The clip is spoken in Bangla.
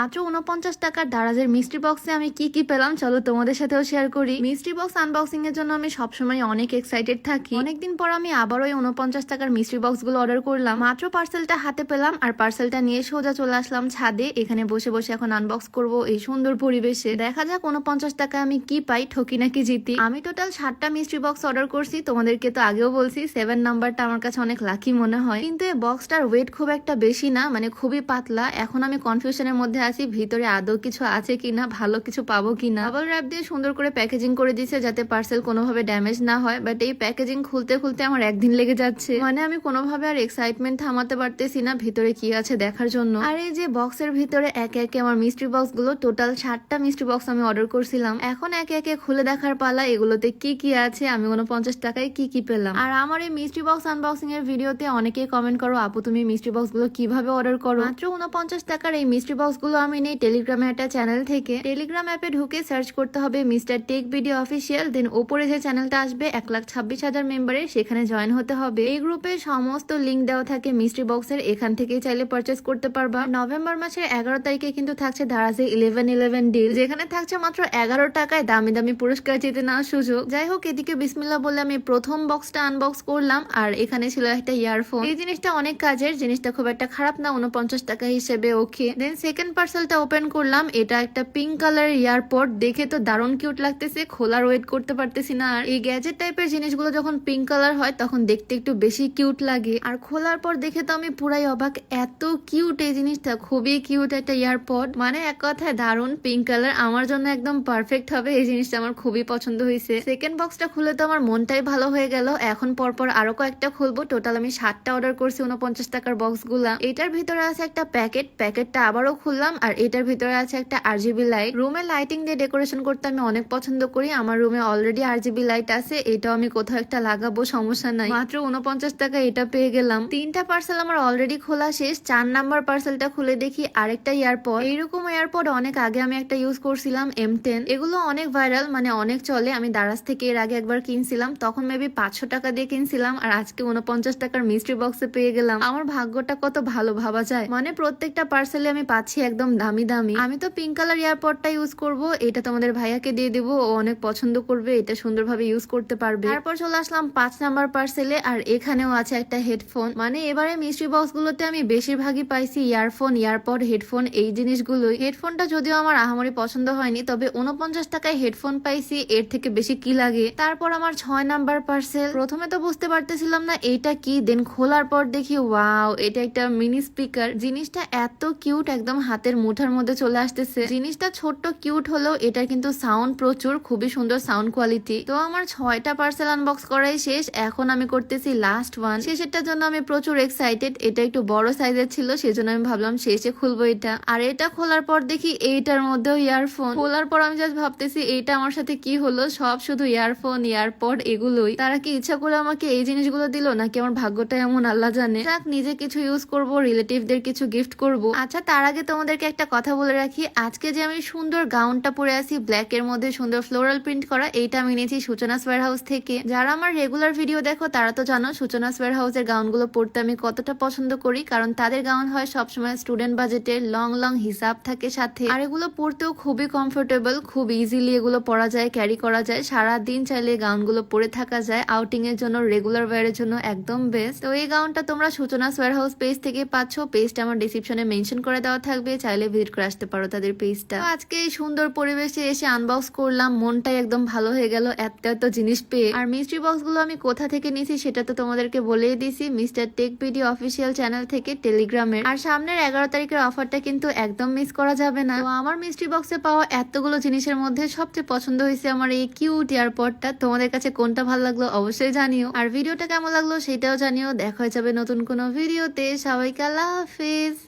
মাত্র উনপঞ্চাশ টাকার দারাজের মিস্ট্রি বক্সে আমি কি কি পেলাম? চলো তোমাদের সাথেও শেয়ার করি। মিস্ট্রি বক্স আনবক্সিং এর জন্য আমি সবসময় অনেক এক্সাইটেড থাকি। অনেকদিন পর আমি আবার ওই উনপঞ্চাশ টাকার মিস্ট্রি বক্সগুলো অর্ডার করলাম। মাত্র পার্সেলটা হাতে পেলাম আর পার্সেলটা নিয়ে সোজা চলে আসলাম ছাদে। এখানে বসে বসে এখন আনবক্স করব এই সুন্দর পরিবেশে। দেখা যাক উনপঞ্চাশ টাকা আমি কি পাই, ঠকি নাকি জিতি। আমি টোটাল সাতটা মিস্ট্রি বক্স অর্ডার করছি। তোমাদেরকে তো আগেও বলছি সেভেন নাম্বারটা আমার কাছে অনেক লাকি মনে হয়। কিন্তু এই বক্সটার ওয়েট খুব একটা বেশি না মানে খুবই পাতলা। এখন আমি কনফিউশনের মধ্যে আছি, ভিতরে আদৌ কিছু আছে কিনা, ভালো কিছু পাবো কিনা। ডাবল র্যাপ দিয়ে সুন্দর করে প্যাকেজিং করে দিয়েছে যাতে পার্সেল কোনোভাবে ড্যামেজ না হয় বাট এই প্যাকেজিং খুলতে খুলতে আমার একদিন লেগে যাচ্ছে। মানে আমি কোনোভাবে আর এক্সাইটমেন্ট থামাতে পারতেছি না ভিতরে কি আছে দেখার জন্য। আর এই যে বক্সের ভিতরে একে একে আমার মিস্ট্রি বক্সগুলো টোটাল ষাটটা মিস্ট্রি বক্স আমি অর্ডার করছিলাম। এখন একে একে খুলে দেখার পালা, এগুলোতে কি কি আছে, আমি উনপঞ্চাশ টাকায় কি কি পেলাম। আর আমার এই মিস্ট্রি বক্স আনবক্সিং এর ভিডিওতে অনেকেই কমেন্ট করো, আপু, তুমি মিস্ট্রি বক্সগুলো কীভাবে অর্ডার করো? মাত্র উনপঞ্চাশ টাকার এই মিস্ট্রি বক্সগুলো আমি নেই টেলিগ্রামে একটা চ্যানেল থেকে। টেলিগ্রাম অ্যাপে ঢুকে সার্চ করতে হবে Mister Tech Video Official then ওপরে যে চ্যানেলটা আসবে, এক লাখ ছাব্বিশ হাজার মেম্বারের সেখানে জয়েন হতে হবে। এই গ্রুপে সমস্ত লিঙ্ক দেওয়া থাকে মিস্ট্রি বক্সের এখান থেকেই চাইলে পারচেস করতে পারবা। নভেম্বর মাসের এগারো তারিখে কিন্তু থাকছে দারাজে ইলেভেন ইলেভেন ডিল যেখানে থাকছে মাত্র এগারো টাকায় দামি দামি পুরস্কার জিতে নেওয়ার সুযোগ। যাই হোক, এদিকে বিসমিল্লা বলে আমি প্রথম বক্সটা আনবক্স করলাম, আর এখানে ছিল একটা ইয়ারফোন এই জিনিসটা অনেক কাজের, জিনিসটা খুব একটা খারাপ না উনপঞ্চাশ টাকা হিসেবে ওকে দেন সেকেন্ড পার্সেলটা ওপেন করলাম, এটা একটা পিঙ্ক কালার ইয়ারপড দেখে তো দারুণ কিউট লাগতেছে খোলার ওয়েট করতে পারতেছি না। আর এই গ্যাজেট টাইপের জিনিসগুলো যখন পিঙ্ক কালার হয়, তখন দেখতে একটু বেশি কিউট লাগে। আর খোলার পর দেখে তো আমি পুরাই অবাক, এত কিউট এই জিনিসটা, খুবই কিউট একটা ইয়ারপড মানে এক কথায় দারুণ পিঙ্ক কালার আমার জন্য একদম পারফেক্ট হবে, এই জিনিসটা আমার খুবই পছন্দ হয়েছে। সেকেন্ড বক্সটা খুলে তো আমার মনটাই ভালো হয়ে গেল। এখন পরপর আরও কয়েকটা খুলবো টোটাল আমি সাতটা অর্ডার করছি উনপঞ্চাশ টাকার বক্সগুলা। এটার ভিতরে আছে একটা প্যাকেট প্যাকেটটা আবারও খুললাম আর এটার ভিতরে আছে একটা আরজিবি লাইট রুমে লাইটিং দিয়ে ডেকোরেশন করতে আমি অনেক পছন্দ করি। আমার রুমে অলরেডি আরজিবি লাইট আছে। এটাও আমি কোথাও একটা লাগাবো, সমস্যা নাই। মাত্র উনপঞ্চাশ টাকা এটা পেয়ে গেলাম। তিনটা পার্সেল আমার অলরেডি খোলা শেষ। চার নাম্বার পার্সেলটা খুলে দেখি আরেকটা এয়ারপড এইরকম এয়ারপড অনেক আগে আমি একটা ইউজ করছিলাম এম টেন এগুলো অনেক ভাইরাল মানে অনেক চলে। আমি দারাজ থেকে এর আগে একবার কিনছিলাম। তখন মেবি পাঁচশো টাকা দিয়ে কিনছিলাম আর আজকে উনপঞ্চাশ টাকার মিস্ট্রি বক্সে পেয়ে গেলাম। আমার ভাগ্যটা কত ভালো ভাবা যায়। মানে প্রত্যেকটা পার্সেলে আমি পাচ্ছি একদম দামি দামি। আমি তো পিঙ্ক কালার এয়ারপডটা ইউজ করব, এটা তোমাদের ভাইয়াকে দিয়ে দেবো, ও অনেক পছন্দ করবে, এটা সুন্দরভাবে ইউজ করতে পারবে। তারপর চলে আসলাম পাঁচ নাম্বার পার্সেলে আর এখানেও আছে একটা হেডফোন মানে এবারে মিস্ট্রি বক্স গুলোতে আমি বেশিরভাগই পাইছি ইয়ারফোন ইয়ারপড হেডফোন এই জিনিসগুলোই। হেডফোনটা যদিও আমার আহামরি পছন্দ হয়নি, তবে উনপঞ্চাশ টাকায় হেডফোন পাইছি, এর থেকে বেশি কি লাগে? তারপর আমার ছয় নাম্বার পার্সেল প্রথমে তো বুঝতে পারতেছিলাম না এইটা কি? দেন খোলার পর দেখি ওয়াও এটা একটা মিনি স্পিকার জিনিসটা এত কিউট একদম হাতের মুঠার মধ্যে চলে আসতেছে। জিনিসটা ছোট্ট কিউট হলেও এটার কিন্তু সাউন্ড প্রচুর, খুবই সুন্দর সাউন্ড কোয়ালিটি তো আমার ছয়টা পার্সেল আনবক্স করাই শেষ। এখন আমি করতেছি লাস্ট ওয়ান শেষেরটার জন্য আমি প্রচুর এক্সাইটেড এটা একটু বড় সাইজের ছিল, সেজন্য আমি ভাবলাম শেষে খুলবো এটা। আর এটা খোলার পর দেখি এইটার মধ্যেও ইয়ারফোন খোলার পর আমি জাস্ট ভাবতেছি এইটা আমার সাথে কি হলো? সব শুধু ইয়ারফোন ইয়ারপড এগুলোই। তারা কি ইচ্ছা করে আমাকে এই জিনিসগুলো দিল? নাকি আমার ভাগ্যটা এমন? আল্লাহ জানে। নিজে কিছু ইউজ করব রিলেটিভদের কিছু গিফট করব। আচ্ছা তার আগে তোমাদেরকে একটা কথা বলে রাখি, আজকে যে আমি সুন্দর গাউনটা পরে আছি ব্ল্যাক এর মধ্যে সুন্দর ফ্লোরাল প্রিন্ট করা, এইটা আমি নিয়েছি সূচনা ওয়্যার হাউস থেকে। যারা আমার রেগুলার ভিডিও দেখো, তারা তো জানো সূচনা ওয়্যার হাউসের গাউনগুলো পরতে আমি কতটা পছন্দ করি, কারণ তাদের গাউন হয় সবসময় স্টুডেন্ট বাজেটের লং লং হিসাব থাকে সাথে। আর এগুলো পরতেও খুবই কমফোর্টেবল খুব ইজিলি এগুলো পরা যায় ক্যারি করা যায়। সারা দিন চাইলে গাউনগুলো পরে থাকা যায় আউটিং এর জন্য রেগুলার ওয়্যারের জন্য একদম বেস্ট তো এই গাউনটা তোমরা সূচনা ওয়্যার হাউস পেজ থেকে পাচ্ছ পেজটা আমার ডিসক্রিপশনে মেনশন করে দেওয়া থাকবে। চাইলে ভিজিট করে আসতে পারো তাদের পেজটা। আজকে এই সুন্দর পরিবেশে এসে আনবক্স করলাম, মনটাই একদম ভালো হয়ে গেল, এত এত জিনিস পেয়ে। আর মিস্ট্রি বক্সগুলো আমি কোথা থেকে নিয়েছি সেটা তো তোমাদেরকে বলেই দিছি Mister Tech Video Official channel থেকে টেলিগ্রামের আর সামনের এগারো তারিখের অফারটা কিন্তু একদম মিস করা যাবে না। তো আমার মিস্ট্রি বক্সে পাওয়া এতগুলো জিনিসের মধ্যে সবচেয়ে পছন্দ হয়েছে আমার এই কিউট এয়ারপডটা তোমাদের কাছে কোনটা ভালো লাগল অবশ্যই জানিও। আর ভিডিওটা কেমন লাগল সেটাও জানিও। দেখা হয়ে যাবে নতুন কোনো ভিডিওতে সবাইকে আল্লাহ হাফিজ।